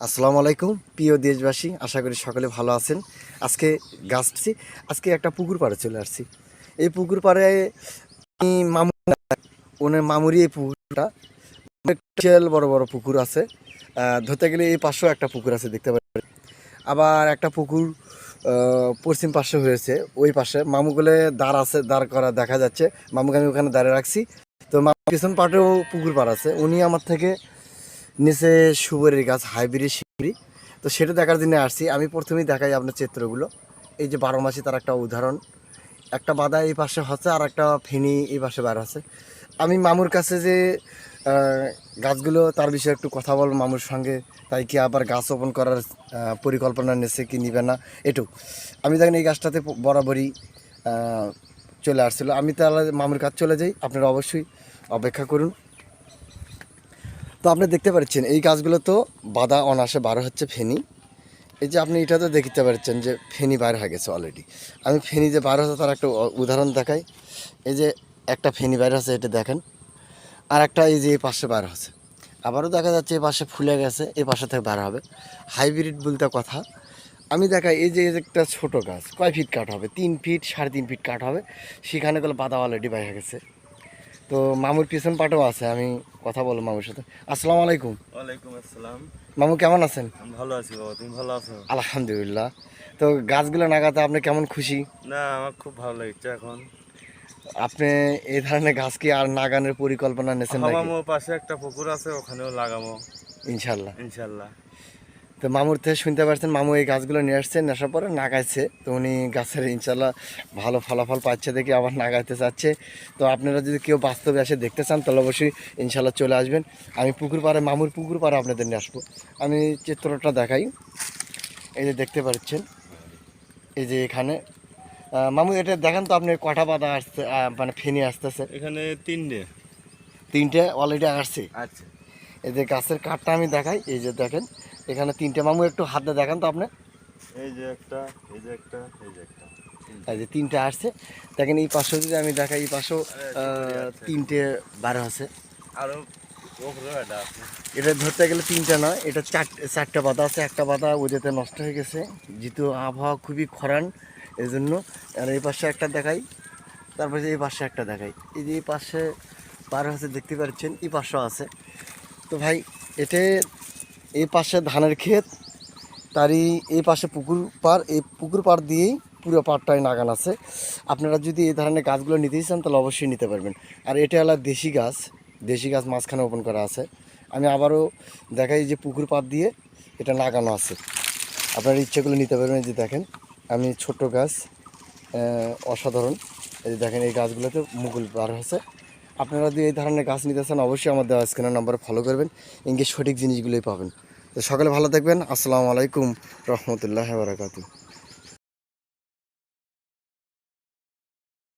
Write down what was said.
আসসালামু আলাইকুম, প্রিয় দেশবাসী, আশা করি সকলে ভালো আছেন। আজকে গাছছি আজকে একটা পুকুর পাড়ে চলে আসছি। এই পুকুর পাড়ে মামু, ওনার মামুরি এই পুকুরটা। বিশাল বড় বড় পুকুর আছে। ধরতে গেলে এই পাশেও একটা পুকুর আছে, দেখতে পাচ্ছেন। আবার একটা পুকুর পশ্চিম পাশে হয়েছে, ওই পাশে। মামুগুলো দাঁড় আছে দাঁড় করা দেখা যাচ্ছে। মামুকে আমি ওখানে দাঁড়িয়ে রাখছি। তো মামু পিছন পাটেও পুকুর পাড় আছে। উনি আমার থেকে নিচে সুবরের গাছ, হাইব্রিড শিবরি তো সেটা দেখার জন্য আসছি। আমি প্রথমেই দেখাই আপনার চিত্রগুলো। এই যে বারো মাসি তার একটা উদাহরণ। একটা বাদা এই পাশে হচ্ছে আর একটা ফেনি এই পাশে বার আছে আমি মামুর কাছে যে গাছগুলো তার বিষয়ে একটু কথা বলব মামুর সঙ্গে। তাই কি আবার গাছ রোপণ করার পরিকল্পনা নিচ্ছে কি নিবে না? এটু আমি দেখেন এই গাছটাতে বরাবরই চলে আসছিল। আমি তাহলে মামুর কাছে চলে যাই। আপনারা অবশ্যই অপেক্ষা করুন। তো আপনি দেখতে পাচ্ছেন, এই গাছগুলো তো বাদা অনাসে বার হচ্ছে ফেনি। এই যে আপনি এটা তো দেখতে পাচ্ছেন যে ফেনি বার হয়ে গেছে অলরেডি আমি ফেনি যে বার হচ্ছে তার একটা উদাহরণ দেখাই। এই যে একটা ফেনি বার হচ্ছে, এটা দেখেন। আর একটা এই যে এই পাশে বার হচ্ছে। আবারও দেখা যাচ্ছে এই পাশে ফুলে গেছে, এই পাশে থেকে বার হবে। হাইব্রিড বলতে কথা। আমি দেখাই, এই যে একটা ছোটো গাছ, কয় ফিট কাট হবে? তিন ফিট সাড়ে তিন ফিট কাট হবে। সেখানে গেলে বাদা অলরেডি হয়ে গেছে। তো মামুর পিছন পাটেও আছে আমি কথা বলব মামুর সাথে। আসসালামু আলাইকুম। ওয়ালাইকুম আসসালাম। মামু কেমন আছেন? আমি ভালো আছি বাবা তুমি ভালো আছো? আলহামদুলিল্লাহ। তো গাছগুলো নাগাতে আপনি কেমন খুশি? না আমার খুব ভালো লাগছে এখন। আপনি এই ধরনের গাছ কি আর নাগানের পরিকল্পনা নিয়েছেন নাকি? পাশে একটা পুকুর আছে ওখানেও লাগাবো। ইনশাল্লাহ। ইনশাল্লাহ। তো মামুর থেকে শুনতে পারছেন মামু এই গাছগুলো নিয়ে আসছে নেশার পরে নাগাইছে। তো উনি গাছের ইনশাল্লাহ ভালো ফলাফল পাচ্ছে দেখে আবার নাগাইতে চাচ্ছে। তো আপনারা যদি কেউ বাস্তবে এসে দেখতে চান তাহলে অবশ্যই ইনশাল্লাহ চলে আসবেন। আমি পুকুর পাড়ে মামুর পুকুর পাড়ে আপনাদের নিয়ে আসব। আমি চিত্রটা দেখাই। এই যে দেখতে পাচ্ছেন এই যে এখানে। মামু এটা দেখেন তো আপনি কটা পাতা আসছে আহ, মানে ফেনি আসতেছে। এখানে তিনটে। তিনটে অলরেডি আসছে। আচ্ছা। এই যে গাছের কাঠটা আমি দেখাই এই যে দেখেন এখানে তিনটে মামু একটু হাতে দেখান তো আপনি। এই যে একটা এই যে একটা এই যে একটা। এই যে তিনটে আসছে। দেখেন এই পাশেও যদি আমি দেখাই এই পাশেও তিনটে বারো আছে আরও ওপরেও একটা আছে। এটা ধরতে গেলে তিনটা নয় এটা চারটে চারটা পাতা আছে একটা পাতা ওদেরতে নষ্ট হয়ে গেছে। যেহেতু আবহাওয়া খুবই খরান এই জন্য আর এই পাশে একটা দেখাই তারপরে এই পাশে একটা দেখাই। এই যে এই পাশে পার হচ্ছে দেখতে পাচ্ছেন এই পাশেও আছে। তো ভাই, এতে এই পাশে ধানের ক্ষেত, তারই এই পাশে পুকুর পাড়, এই পুকুর পাড় দিয়েই পুরো পাড়টায় নাগান আছে। আপনারা যদি এই ধরনের গাছগুলো নিতেই চান, তাহলে অবশ্যই নিতে পারবেন। আর এটা হলো দেশি গাছ দেশি গাছ মাঝখানে ওপেন করা আছে। আমি আবারও দেখাই যে পুকুর পাড় দিয়ে এটা লাগানো আছে। আপনার ইচ্ছেগুলো নিতে পারবেন যে দেখেন, আমি ছোট গাছ অসাধারণ। এই দেখেন, এই গাছগুলোতে মুকুল বার হচ্ছে আপনারা যদি এই ধরনের গাছ নিতে চান, অবশ্যই আমার দেওয়া স্ক্রিনের নাম্বারে ফলো করবেন। ইঙ্গে সঠিক জিনিসগুলোই পাবেন। তো সকালে ভালো থাকবেন। আসসালামু আলাইকুম রহমতুল্লাহ বারাকাতু